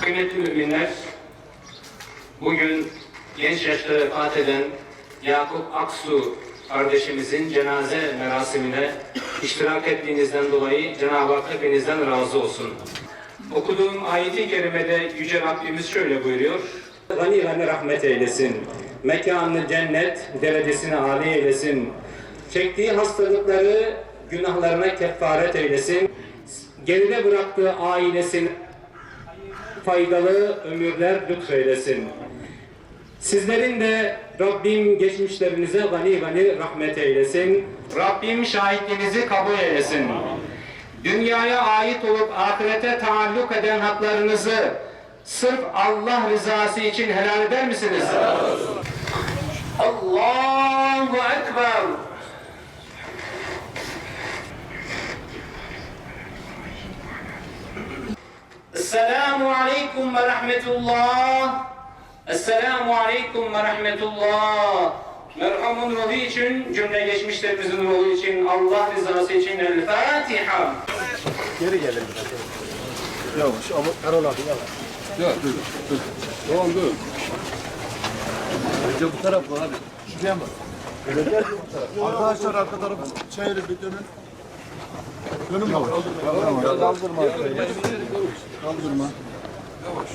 Kıymetli müminler, bugün genç yaşta vefat eden Yakup Aksu kardeşimizin cenaze merasimine iştirak ettiğinizden dolayı Cenab-ı Hak hepinizden razı olsun. Okuduğum ayeti kerimede Yüce Rabbimiz şöyle buyuruyor. Gani gani rahmet eylesin. Mekanını cennet derecesini âli eylesin. Çektiği hastalıkları günahlarına kefaret eylesin. Geride bıraktığı ailesini faydalı ömürler lütfeylesin. Sizlerin de Rabbim geçmişlerinize gani gani rahmet eylesin. Rabbim şahitliğinizi kabul eylesin. Dünyaya ait olup ahirete taalluk eden haklarınızı sırf Allah rızası için helal eder misiniz? Allahu Ekber. Esselamu Aleyküm ve Rahmetullah. Esselamu Aleyküm ve Rahmetullah. Merhamun ruhu için, cümle geçmişlerimizin ruhu için, Allah rızası için El Fatiha. Geri gelin. Yavaş ama Erol abi yavaş. Dur, dur, dur. Tamam, dur. Önce bu taraf abi. Şuraya mı? Öyle gel bu taraf. Arkadaşlar arka tarafı çevirin bir dönün. Dönün baba. Kaldırma. Kaldırma. Kaldırma. Yavaş.